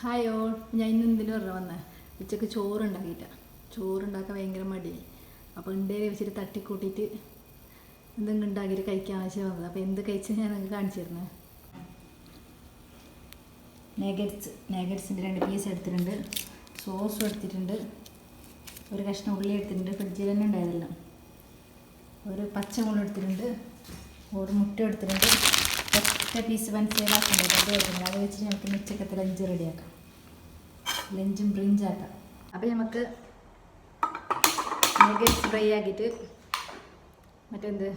Hi all. ഞാൻ ഇന്ന് എന്തിനു പറഞ്ഞ വന്നേ? ഉച്ചയ്ക്ക് ചോറുണ്ടാക്കിയിട്ട. ചോറുണ്ടാക്കാൻ ഭയങ്കര മടിയായി. അപ്പോൾ ഉണ്ടേരി വെച്ചിട്ട് തട്ടിക്കൂട്ടിയിട്ട് എന്തെങ്കിലും ഉണ്ടാക്കിയിട്ട് കഴിക്കാൻ ആവശ്യം വന്നത്. അപ്പോൾ എന്ത് കഴിച്ചു ഞാൻ നിങ്ങൾക്ക് കാണിച്ചിരുന്നു നെഗറ്റ്സ്. നെഗറ്റ്സിന്റെ രണ്ട് പീസ് എടുത്തിട്ടുണ്ട്. സോസും എടുത്തിട്ടുണ്ട്. ഒരു കഷ്ണം ഉള്ളി എടുത്തിട്ടുണ്ട്. ഫ്രിഡ്ജിൽ തന്നെ ഉണ്ടായതെല്ലാം. ഒരു പച്ചമുളക് എടുത്തിട്ടുണ്ട്. ഒരു മുട്ട എടുത്തിട്ടുണ്ട്. ഒറ്റ പീസ് മനസ്സിലാക്കുന്നത് അത് എടുത്തിട്ടുണ്ട് അത് വെച്ച് നമുക്ക് ഉച്ചക്കത്തെ ലഞ്ച് റെഡിയാക്കാം. ലഞ്ചും ബ്രിഞ്ചാക്കാം അപ്പോൾ നമുക്ക് നഗറ്റ്സ് ഫ്രൈ ആക്കിയിട്ട് മറ്റെന്ത്?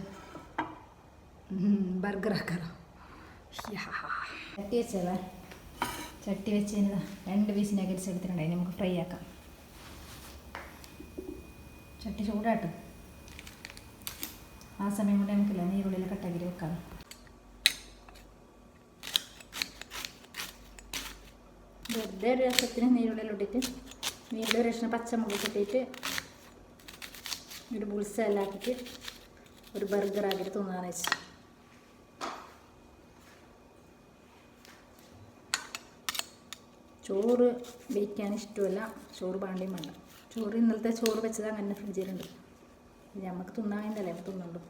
ബർഗർ ആക്കാറോ ചട്ടി വെച്ചതാ. ചട്ടി വെച്ച് രണ്ട് പീസ് നഗറ്റ്സ് എടുത്തിട്ടുണ്ടായി നമുക്ക് ഫ്രൈ ആക്കാം. ചട്ടി ചൂടാട്ടും. ആ സമയം കൊണ്ട് നമുക്കില്ല നീരുള്ളിൽ കട്ടാക്കി വെക്കാം. വെറുതെ ഒരു രസത്തിന് നീരുള്ളിലിട്ടിട്ട് നീരുടെ ഒരു രക്ഷണം പച്ചമുളക് ഇട്ടിട്ട് ഒരു ബുൾസെല്ലാക്കിയിട്ട് ഒരു ബർഗർ ആക്കിയിട്ട് തിന്നാന്ന് വെച്ചു. ചോറ് വെയ്ക്കാൻ ഇഷ്ടമല്ല. ചോറ് പാണ്ടിയും വേണ്ട. ചോറ് ഇന്നലത്തെ ചോറ് വെച്ചത് അങ്ങനെ ഫ്രിഡ്ജിലുണ്ട് നമുക്ക് തിന്നാന്നല്ലേ തിന്നുള്ളൂ.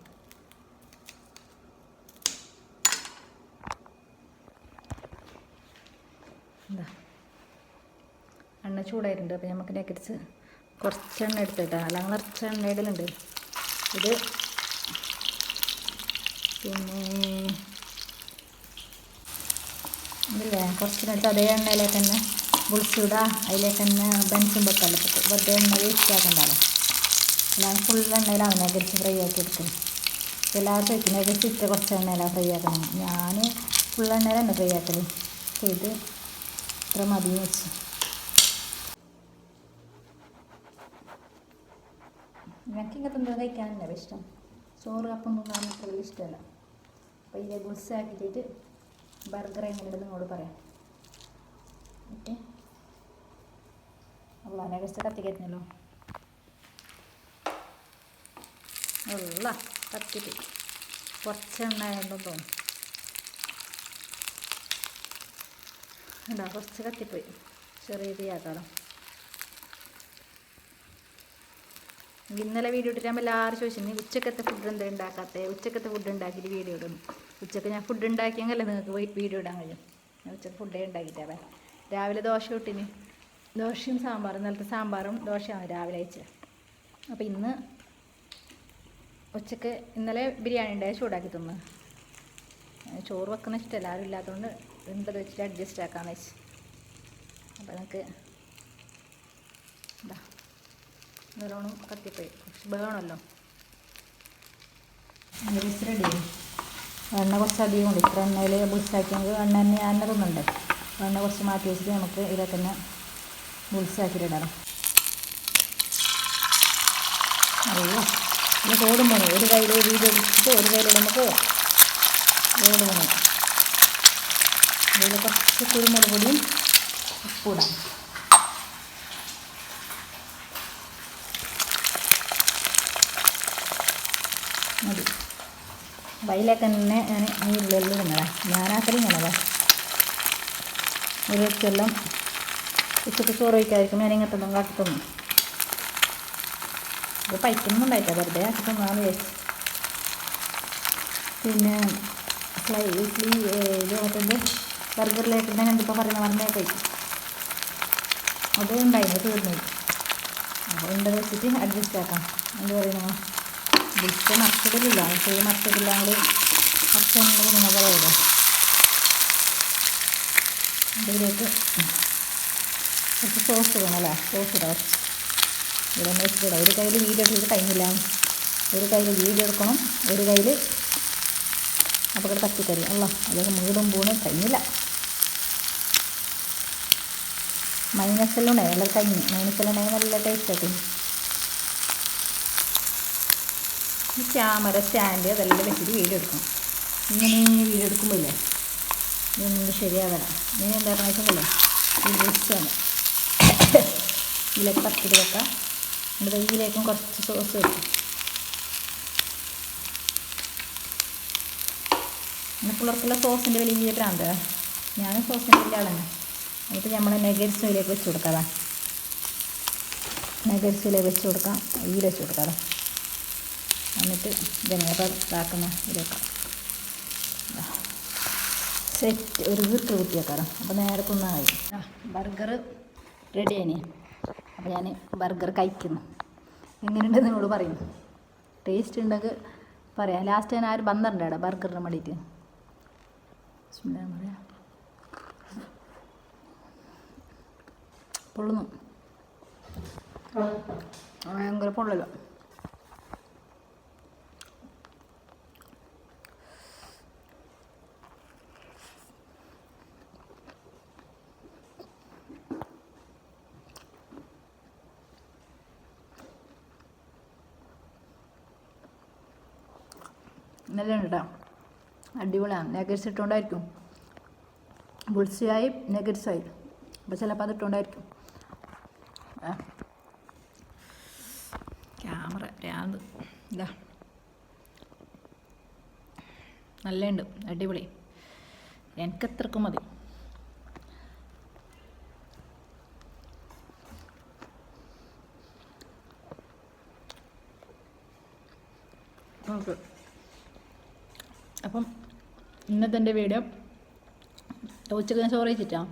എന്താ? എണ്ണ ചൂടായിട്ടുണ്ട്. അപ്പോൾ നമുക്ക് നെക്കറ്റ്സ് കുറച്ച് എണ്ണ എടുത്തിട്ടാ. അല്ലെങ്കിൽ നിറച്ച് എണ്ണ ഇടലുണ്ട് ഇത് പിന്നെ ഇതില്ലേ? കുറച്ചിനെടുത്ത് അതേ എണ്ണയിലേക്ക് തന്നെ ബുൾസിടുക അതിലേക്ക് തന്നെ ബെൻസും വെക്കാമല്ലോ വെറുതെ എണ്ണ വേസ്റ്റ് ആക്കണ്ടല്ലോ. ഞാൻ ഫുൾ എണ്ണയിലാണ് നെഗറ്റ്സ് ഫ്രൈ ആക്കി എടുക്കും ചോദിക്കും നെഗറ്റ്സ് ഇത്ര കുറച്ച് എണ്ണയിലാണ് ഫ്രൈ ആക്കണം ഞാൻ ഫുൾ എണ്ണയിലാണ് ഫ്രൈ ആക്കൽ ഇത് ഇത്ര മതി വെച്ച്. എനിക്ക് ഇങ്ങനത്തെ എന്തോ കഴിക്കാനല്ല ഇഷ്ടം? ചോറ് അപ്പം തിന്നാൻ വലിയ ഇഷ്ടമല്ല. അപ്പോൾ ഇതിലെ ബുൾസ് ആക്കിയിട്ട് ബർഗർ എങ്ങനെ നിങ്ങളോട് പറയാം. ഓക്കെ? അപ്പോൾ അതിനകത്ത് കത്തിക്കരുന്നല്ലോ ഉള്ള കത്തിട്ട് കുറച്ചെണ്ണ ആയതുകൊണ്ടെന്ന് തോന്നുന്നു. ഉണ്ടാ കുറച്ച് കത്തിപ്പോയി. ചെറിയ തീയാക്കാലോ ഇന്നലെ വീഡിയോ ഇട്ടിട്ടാകുമ്പോൾ എല്ലാവരും ചോദിച്ചു ഉച്ചക്കത്തെ ഫുഡ് എന്താ ഉണ്ടാക്കാത്തത് ഉച്ചക്കത്തെ ഫുഡ് ഉണ്ടാക്കിയിട്ട് വീഡിയോ ഇടും. ഉച്ചയ്ക്ക് ഞാൻ ഫുഡ് ഉണ്ടാക്കിയെങ്കിലേ നിങ്ങൾക്ക് വീഡിയോ ഇടാൻ കഴിയും. ഞാൻ ഉച്ചയ്ക്ക് ഫുഡേ ഉണ്ടാക്കിയിട്ടേ രാവിലെ ദോശ ഇട്ടിന് ദോശയും സാമ്പാറും ഇന്നലത്തെ സാമ്പാറും ദോശയാണ് രാവിലെ അയച്ചത് അപ്പോൾ ഇന്ന് ഉച്ചയ്ക്ക് ഇന്നലെ ബിരിയാണി ഉണ്ടായി ചൂടാക്കി തിന്ന്. ചോറ് വെക്കുന്ന ഇഷ്ടമല്ല ആരും ഇല്ലാത്തതുകൊണ്ട് എന്തത് വെച്ചിട്ട് അഡ്ജസ്റ്റ് ആക്കാമെന്ന് വെച്ച്. അപ്പോൾ നിങ്ങൾക്ക് എന്താ? നല്ലോണം കത്തിപ്പോയി. കുറച്ച് വേണമല്ലോ ബിസ് റെഡി എണ്ണ കുറച്ച് അധികം ഉണ്ട്. ഇത്ര എണ്ണയിൽ നമുക്ക് എണ്ണ തന്നെ തന്നെ തിന്നുണ്ട് എണ്ണ കുറച്ച് മാറ്റി വെച്ചിട്ട് നമുക്ക് ഇതിൽ തന്നെ ബുൾസാക്കിയിട്ടിടണം അയ്യോ ഇത് കോടും ഒരു കയ്യിൽ വീട് വെച്ചിട്ട് ഒരു കയ്യിൽ നമുക്ക് കോടും പോണു. ഇതിൽ കുറച്ച് കുരുമുളക് പൊടിയും ഉപ്പിടാം മതി. വയലൊക്കെ തന്നെ ഞാൻ ഈ ഉള്ളിൽ ഇടുന്നതാ. ഞാനാക്കലും ഇങ്ങനതാ. ഒരു വെച്ചെല്ലാം ഉച്ചയ്ക്ക് ചോറ് വയ്ക്കാതിരിക്കും ഞാൻ ഇങ്ങനത്തെ ഒന്നും കാട്ടി തിന്നു. ഇത് പൈക്കുന്നുണ്ടായിട്ടാ വെറുതെ ആക്കി തിന്നാന്ന് വിചാരിച്ചു പിന്നെ സ്ലൈസ്ലി ഇത് മറ്റേ ബർഗറിലേക്ക് ഞാൻ എന്തിപ്പോൾ പറയുന്ന പറഞ്ഞേ കഴിക്കും. അത് ഉണ്ടായിരുന്നു തീർന്നു. അപ്പോൾ ഉണ്ടത് വെച്ചിട്ട് അഡ്ജസ്റ്റ് ആക്കാം. എന്ത് പറയുന്നു? ബിസ്ക്ക് മറ്റതിലില്ല ഈ മറച്ചിട്ടില്ലെങ്കിൽ കുറച്ചുണ്ടെങ്കിൽ നിങ്ങൾ പറയുമല്ലോ ഇതിലേക്ക് കുറച്ച് സോസ് വേണമല്ലേ സോസ് ഇടാം ഇവിടെ വെച്ചിട്ടിടാം ഒരു കയ്യിൽ വീഡിയോ എടുത്തിട്ട് ടൈമില്ല ഒരു കയ്യിൽ വീഡിയോ എടുക്കണം. ഒരു കയ്യിൽ അപകട തട്ടിക്കറി അല്ല അതൊക്കെ മൂടും പൂണും കഴിഞ്ഞില്ല ഉണ്ടായി. നല്ല കഴിഞ്ഞ് ഉണ്ടായി. നല്ല ടേസ്റ്റ് ആക്കി ഈ ക്യാമറ സ്റ്റാൻഡ് അതെല്ലാം വെച്ചിട്ട് വീഡിയോ എടുക്കും ഇങ്ങനെ വീഡിയോ ഇതൊന്നും ശരിയാവണം ഇങ്ങനെ എന്താ പറഞ്ഞാൽ ഈ ഇഷ്ടമാണ്. ഇതിലേക്ക് പത്തിരി വെക്കാം. എന്നിട്ട് ഇതിലേക്കും കുറച്ച് സോസ് വെക്കാം പിന്നെ പിള്ളേർക്കുള്ള സോസിന്റെ വലിയ ഭ്രാന്ത് ഞാൻ സോസിന്റെ വലിയ ആളാണ് എന്നിട്ട് നമ്മൾ നെഗറ്റ്സിലേക്ക് വെച്ച് കൊടുക്കാം നെഗറ്റ്സിലേക്ക് വെച്ച് കൊടുക്കാം. ഇതിൽ വെച്ച് കൊടുക്കാം എന്നിട്ട് അപ്പം ഇതാക്കുന്ന ഇതാക്കാം സെറ്റ് ഒരു വീട്ട് കുത്തിയേക്കാറ് അപ്പോൾ നേരെ തിന്നായി ബർഗർ റെഡി ആയിനി. അപ്പോൾ ഞാൻ ബർഗർ കഴിക്കുന്നു. എങ്ങനെയുണ്ടെന്ന് നിങ്ങളോട് പറയും. ടേസ്റ്റ് ഉണ്ടെങ്കിൽ പറയാം. ലാസ്റ്റ് ഞാൻ ആര് ബന്ധമുണ്ട് ബർഗറിന് വേണ്ടിയിട്ട്. പറയാം പൊള്ളുന്നു. ഭയങ്കര പൊള്ളലോ. നല്ല കേട്ടോ അടിപൊളിയാണ് നെഗറ്റ്സ് ഇട്ടുകൊണ്ടായിരിക്കും ബുൾസിയായി നെഗറ്റ്സ് ആയി. അപ്പോൾ ചിലപ്പോൾ അത് ഇട്ടുകൊണ്ടായിരിക്കും ക്യാമറ ഭ്രാന്ത് ഇതാ നല്ലുണ്ട് അടിപൊളി. എനിക്ക് എത്രക്കും മതി. ഓക്കെ അപ്പം ഇന്നത്തെ എന്റെ വീഡിയോ ഉച്ചയ്ക്ക് ഞാൻ ചോറ് വെച്ചിട്ടാണ്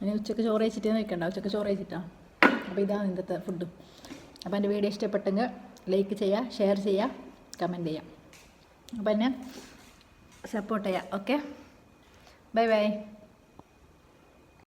ഇനി ഉച്ചയ്ക്ക് ചോറ് കഴിച്ചിട്ടേ നിൽക്കണ്ട ഉച്ചയ്ക്ക് ചോറ് വെച്ചിട്ടാണ് അപ്പോൾ ഇതാണ് ഇന്നത്തെ ഫുഡ് അപ്പോൾ എന്റെ വീഡിയോ ഇഷ്ടപ്പെട്ടെങ്കിൽ ലൈക്ക് ചെയ്യുക ഷെയർ ചെയ്യുക കമന്റ് ചെയ്യുക. അപ്പം എന്നെ സപ്പോർട്ട് ചെയ്യുക. Okay bye bye